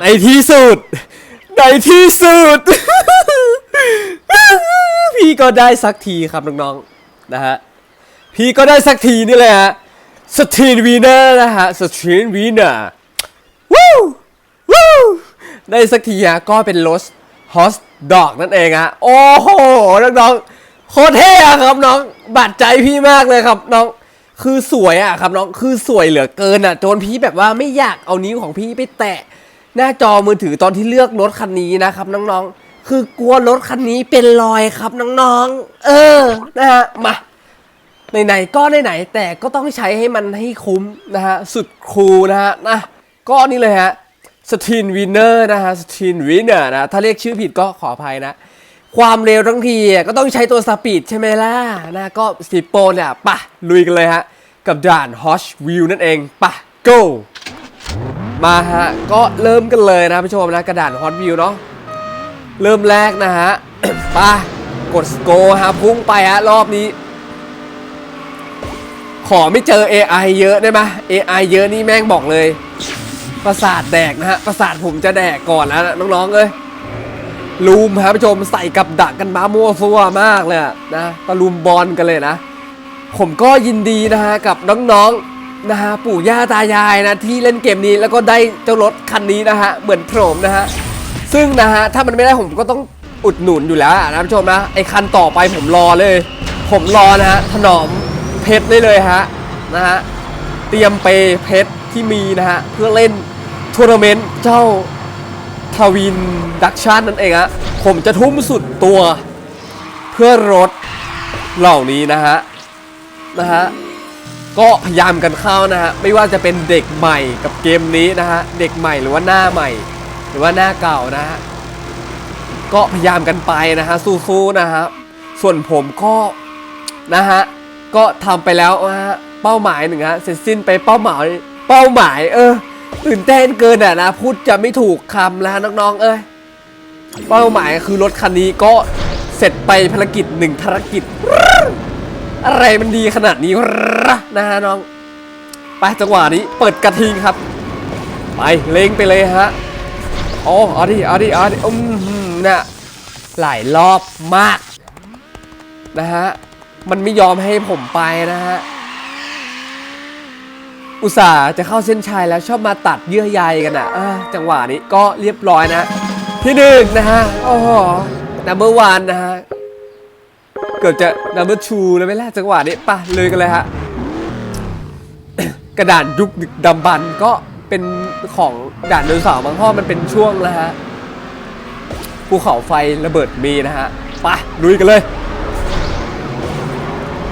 ในที่สุด ในที่สุด พี่ก็ได้สักทีครับน้องๆนะฮะพี่ก็ได้สักทีนี่แหละฮะสตรีนวีเนอร์นะฮะสตรีนวีเนอร์วู้วู้ได้สักทีฮะก็เป็นรสฮอสดอกนั่นเองฮะโอ้โหน้องๆโคตรเท่ครับน้องบาดใจพี่มากเลยครับน้องคือสวยอะครับน้องคือสวยเหลือเกินอะจนพี่แบบว่าไม่อยากเอานิ้วของพี่ไปแตะ หน้าจอมือถือตอนที่เลือกรถคันนี้นะครับน้องๆ คือกลัวรถคันนี้เป็นรอยครับน้องๆ เออนะฮะมาไหนๆก็ไหนๆแต่ก็ต้องใช้ให้มันให้คุ้มนะฮะสุดคูลนะฮะนะก็นี่เลยฮะสตรีนวินเนอร์นะฮะสตรีนวินเนอร์นะถ้าเรียกชื่อผิดก็ขออภัยนะ ความเร็วทั้งทีก็ต้องใช้ตัวสปีดใช่ไหมล่ะนะก็สิโปเนี่ยปะลุยกันเลยฮะ กับด่านฮอชวิวนั่นเองปะ go มาฮะ ก็เริ่มกันเลยนะผู้ชมนะ กระดานฮอตวิวเนาะเริ่มแรกนะฮะไปกดสโกฮะพุ่งไปฮะ รอบนี้ ขอไม่เจอ AI เยอะได้ไหม AI เยอะนี่แม่งบอกเลย ประสาทแดกนะฮะ ประสาทผมจะแดกก่อนแล้วน้องๆเอ้ยลูมครับผู้ชมใส่กับดักกันมามั่วซัวมากเลยนะตะลุมบอลกันเลยนะ ผมก็ยินดีนะฮะกับน้องๆ นะฮะปู่ย่าตายายนะที่เล่นเกมนี้แล้วก็ได้เจ้ารถคันนี้นะฮะเหมือนโผมนะฮะซึ่งนะฮะถ้ามันไม่ได้ผมก็ต้องอุดหนุนอยู่แล้วนะท่านผู้ชมนะไอคันต่อไปผมรอเลย ผมรอนะฮะถนอมเพชรได้เลยฮะนะฮะเตรียมเปย์เพชรที่มีนะฮะเพื่อเล่นทัวร์นาเมนต์เจ้าทวินดักชันนั่นเองฮะผมจะทุ่มสุดตัวเพื่อรถเหล่านี้นะฮะนะฮะ ก็พยายามกันเข้านะฮะไม่ว่าจะเป็นเด็กใหม่กับเกมนี้นะฮะเด็กใหม่หรือว่าหน้าใหม่ หรือว่าหน้าเก่านะฮะก็พยายามกันไปนะฮะสู้ๆนะฮะส่วนผมก็นะฮะก็ทำไปแล้วนะฮะเป้าหมายหนึ่งฮะเสร็จสิ้นไปเป้าหมายเป้าหมาย เออตื่นเต้นเกินอะนะพูดจะไม่ถูกคำแล้วน้องๆ เอ้ยเป้าหมายคือรถคันนี้ก็เสร็จไปภารกิจหนึ่งภารกิจ อะไรมันดีขนาดนี้นะฮะน้อง ไปจังหวะนี้เปิดกระทิงครับ ไปเล็งไปเลยฮะโอ้เอาดิเอาดิเอาดิอืมหืมน่ะหลายรอบมาก นะฮะ มันไม่ยอมให้ผมไปนะฮะ อุตส่าห์จะเข้าเส้นชัยแล้วชอบมาตัดเยื่อใยกันอะอะจังหวะนี้ก็เรียบร้อยนะ ที่หนึ่งนะฮะ โอ้โห number one นะฮะ เกือบจะ number two แล้วไหมล่ะจังหวะนี้ป่ะเลยกันเลยฮะ กระดานยุคดึกดำบรรก็เป็นของด่านเดินสาวบางข้อมันเป็นช่วงแล้วฮะภูเขาไฟระเบิดมีนะฮะไปลุยกันเลย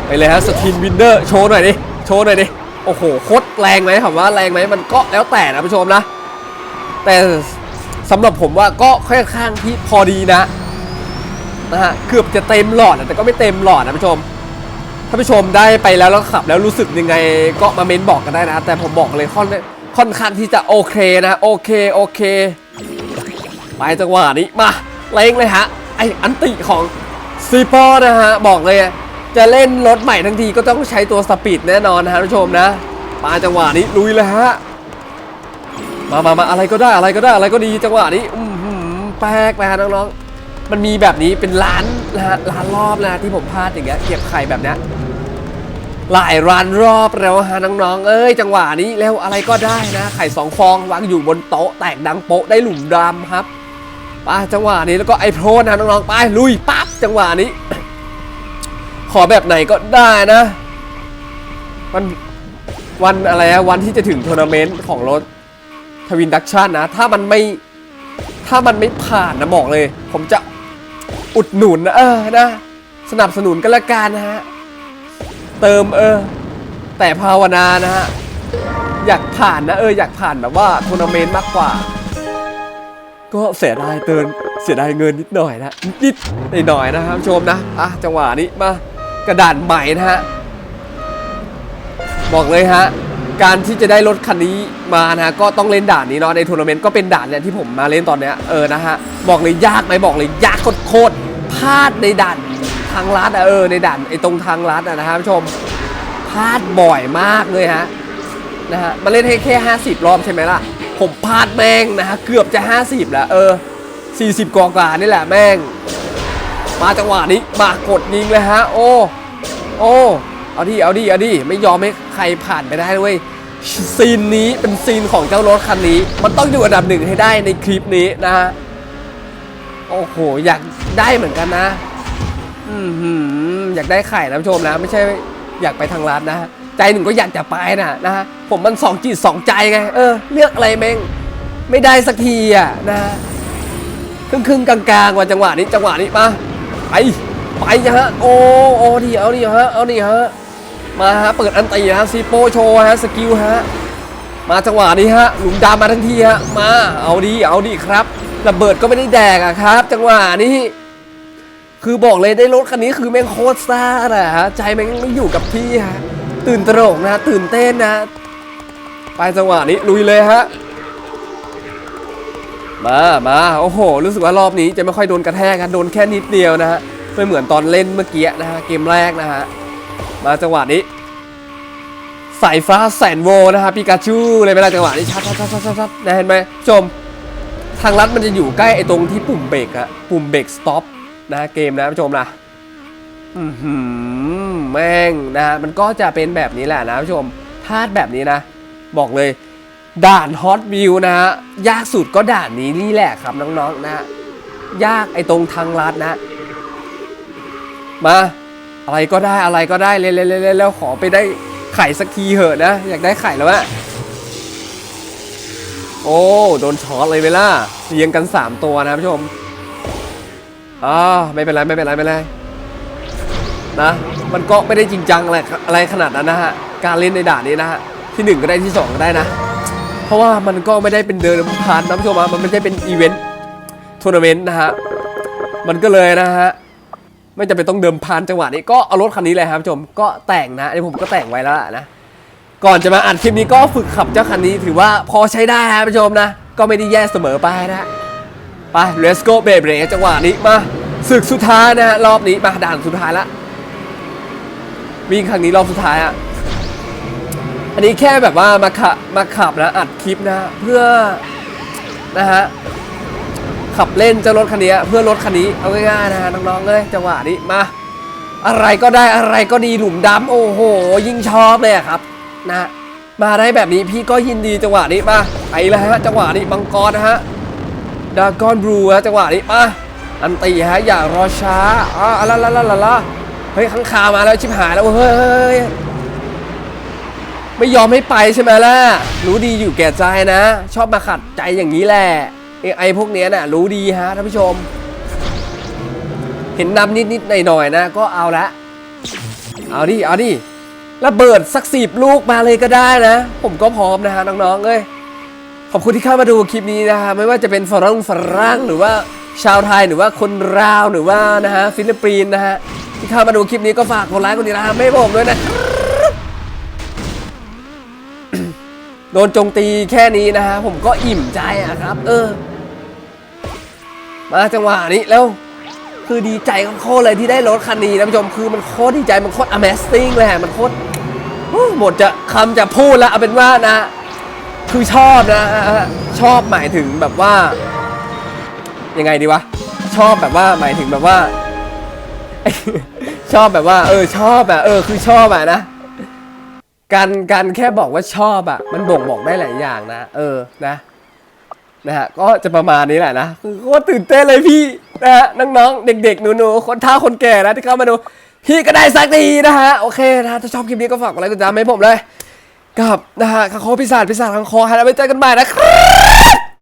ไปเลยฮะสตีนวินเดอร์โชว์หน่อยดิโชว์หน่อยดิโอ้โหโคตรแรงไหมถามว่าแรงไหมมันก็แล้วแต่นะผู้ชมนะ แต่สำหรับผมว่าก็ค่อนข้างที่พอดีนะ นะฮะเกือบจะเต็มหลอดแต่ก็ไม่เต็มหลอดนะผู้ชม ถ้าผู้ชมได้ไปแล้วแล้วขับ แล้วรู้สึกยังไงก็มาเมนบอกกันได้นะ แต่ผมบอกเลยค่อนค่อนข้างที่จะโอเคนะโอเคโอเคไปจังหวะนี้มาเล่งเลยฮะไออันติของซีปอนะฮะบอกเลยจะเล่นรถใหม่ทั้งทีก็ต้องใช้ตัวสปีดแน่นอนนะฮะผู้ชมนะมาจังหวะนี้ลุยเลยฮะมามามาอะไรก็ได้อะไรก็ได้อะไรก็ดีจังหวะนี้อือหือแป๊กไปฮะน้องๆ มันมีแบบนี้เป็นล้านนะฮะล้านรอบนะที่ผมพลาดอย่างเงี้ยเก็บไข่แบบเนี้ยหลายร้านรอบแล้วฮะน้องๆ เอ้ย จังหวะนี้แล้วอะไรก็ได้นะ ไข่สองฟองวางอยู่บนโต๊ะแตกดังโป๊ะได้หลุมดำครับไปจังหวะนี้แล้วก็ไอโพรนะน้องๆไปลุยปั๊บจังหวะนี้ ขอแบบไหนก็ได้นะวันวันอะไรอะวันที่จะถึงทัวร์นาเมนต์ของรถทวินดักชันนะ ถ้ามันไม่ถ้ามันไม่ผ่านนะบอกเลย ผมจะ อุดหนุนนะเออนะ สนับสนุนกันละกันนะฮะ เติมเออ แต่ภาวนานะฮะ อยากผ่านนะเอออยากผ่านแบบว่าทัวร์นาเมนต์มากกว่า ก็เสียดายเตินเสียดายเงินนิดหน่อยนะนิดหน่อยนะครับชมนะอะจังหวะนี้มากระดานใหม่นะฮะบอกเลยฮะการที่จะได้รถคันนี้มานะฮะก็ต้องเล่นด่านนี้เนาะในทัวร์นาเมนต์ก็เป็นด่านเนี่ยที่ผมมาเล่นตอนเนี้ยเออนะฮะบอกเลยยากไหมบอกเลยยากโคตร พลาดในด่านทางลัดอะเออในด่านไอ้ตรงทางลัดอะนะฮะผู้ชมพลาดบ่อยมากเลยฮะนะฮะมาเล่นให้แค่ 50 รอบใช่ไหมล่ะ ผมพลาดแม่งนะฮะเกือบจะ 50 แล้ว เออ 40กว่ากว่านี่แหละแม่ง มาจังหวะนี้มากดยิงเลยฮะ โอ้ โอ้เอาดิเอาดิเอาดิไม่ยอมให้ใครผ่านไปได้ด้วยซีนนี้เป็นซีนของเจ้ารถคันนี้ มันต้องอยู่อันดับหนึ่งให้ได้ในคลิปนี้นะฮะ โอ้โห อยากได้เหมือนกันนะ อืมออยากได้ไข่นะผู้ชมนะ ไม่ใช่อยากไปทางร้านนะใจหนึ่งก็อยากจะไปนะนะฮะผมมันสองจิตสองใจไง เออ เลือกอะไรแม่งไม่ได้สักทีอะนะครึ่งครึ่งๆกลางว่าจังหวะนี้จังหวะนี้มาไปไปฮะโอ้โอ้ดีเอาดิฮะเอาดิฮะมาฮะเปิดอันตีฮะซีโปโชฮะสกิลฮะมาจังหวะนี้ฮะหลุมดำมาทั้งทีฮะมาเอาดีเอาดีครับ ระเบิดก็ไม่ได้แดกอะครับ จังหวะนี้คือบอกเลยได้รถคันนี้คือแม่งโคตรซ่าอะฮะใจแม่งไม่อยู่กับที่ฮะตื่นตระหนกนะ ตื่นเต้นนะ ไปจังหวะนี้ลุยเลยฮะมามาโอ้โห รู้สึกว่ารอบนี้จะไม่ค่อยโดนกระแทกกันโดนแค่นิดเดียวนะฮะไม่เหมือนตอนเล่นเมื่อกี้นะฮะเกมแรกนะฮะมาจังหวะนี้สายฟ้าแสนโวนะฮะปิกาจูเลยเวลาจังหวะนี้ชัดชัดชัดชัดชัดนะเห็นไหมชม ทางลัดมันจะอยู่ใกล้ไอ้ตรงที่ปุ่มเบรกอะปุ่มเบรกสต็อปนะเกมนะผู้ชมนะอือหือแม่งนะฮะมันก็จะเป็นแบบนี้แหละนะผู้ชมพลาดแบบนี้นะ บอกเลย ด่านฮอตวิวนะฮะยากสุดก็ด่านนี้นี่แหละครับน้องๆนะฮะยากไอ้ตรงทางลัดนะ มาอะไรก็ได้อะไรก็ได้เร็วๆๆๆแล้วขอไปได้ไข่สักทีเหอะนะ อยากได้ไข่แล้วอะ โอ้ โดนช็อตเลยเวล่าเรียงกัน 3 ตัวนะผู้ชมอ่าไม่เป็นไรไม่เป็นไรไม่เป็นไรนะมันก็ไม่ได้จริงจังอะไรอะไรขนาดนั้นนะฮะ การเล่นในด่านนี้นะฮะ ที่ 1 ก็ได้ที่ 2 ก็ได้นะ เพราะว่ามันก็ไม่ได้เป็นเดินผ่านนะผู้ชมมันไม่ใช่เป็นอีเวนต์ทัวร์นาเมนต์นะฮะ มันก็เลยนะฮะไม่จำเป็นต้องเดิมพันจังหวะนี้ก็เอารถคันนี้เลยครับผู้ชมก็แต่งนะอันนี้ผมก็แต่งไว้แล้วล่ะนะ ก่อนจะมาอัดคลิปนี้ก็ฝึกขับเจ้าคันนี้ถือว่าพอใช้ได้ครับผู้ชมนะ ก็ไม่ได้แย่เสมอไปนะไป let's go เบรเบรจังหวะนี้มาศึกสุดท้ายนะฮะรอบนี้มาด่านสุดท้ายละวิ่งครั้งนี้รอบสุดท้ายอะอันนี้แค่แบบว่ามาขับมาขับนะอัดคลิปนะเพื่อนะฮะขับเล่นเจ้ารถคันนี้เพื่อรถคันนี้เอาง่ายๆนะฮะน้องๆเลยจังหวะนี้มา อะไรก็ได้อะไรก็ดีหลุมดำโอ้โห ยิ่งชอบเลยครับ นะมาได้แบบนี้พี่ก็ยินดีจังหวะนี้มาไปแล้วฮะจังหวะนี้บังกรนะฮะดากอนบลูฮะจังหวะนี้มาอันตีฮะอย่ารอช้าอ่าละละละละละเฮ้ยข้างคามาแล้วชิบหายแล้วเฮ้ยเฮ้ยไม่ยอมให้ไปใช่ไหมล่ะรู้ดีอยู่แก่ใจนะ ชอบมาขัดใจอย่างนี้แหละไอ้พวกเนี้ยน่ะรู้ดีฮะท่านผู้ชม เห็นนำนิดนิดหน่อยหน่อยๆนะ ก็เอาละเอาดิเอาดิ ระเบิดสักสิบลูกมาเลยก็ได้นะ ผมก็พร้อมนะฮะน้องๆเอ้ยขอบคุณที่เข้ามาดูคลิปนี้นะฮะไม่ว่าจะเป็นฝรั่งฝรั่งหรือว่าชาวไทยหรือว่าคนราวหรือว่านะฮะฟิลิปปินส์นะฮะที่เข้ามาดูคลิปนี้ก็ฝากกดไลค์กดติดตามให้ผมด้วยนะโดนจงตีแค่นี้นะฮะผมก็อิ่มใจอะครับ เออ มาจังหวะนี้แล้ว คือดีใจโคตรเลยที่ได้รถคันนี้นะผู้ชมคือมันโคตรดีใจมันโคตร amazing เลยอะมันโคตรหมดจะคำจะพูดแล้วเอาเป็นว่านะ คือชอบนะ ชอบหมายถึงแบบว่า ยังไงดีวะ ชอบแบบว่าหมายถึงแบบว่า ชอบแบบว่า เออ ชอบอะเออคือชอบอะนะการการแค่บอกว่าชอบอะมันบ่งบอกได้หลายอย่างนะ เออนะนะฮะก็จะประมาณนี้แหละนะคือโคตรตื่นเต้นเลยพี่ นะฮะน้องๆ เด็กๆ หนูๆ คนท้าคนแก่นะที่เข้ามาดู พี่ก็ได้สักทีนะฮะ โอเคนะถ้าชอบคลิปนี้ก็ฝากกดไลค์กดติดตามให้ผมเลย กับนะฮะข้างคอพิศาจพิศาจข้างคอฮะแล้วไปเจอกันใหม่นะครับ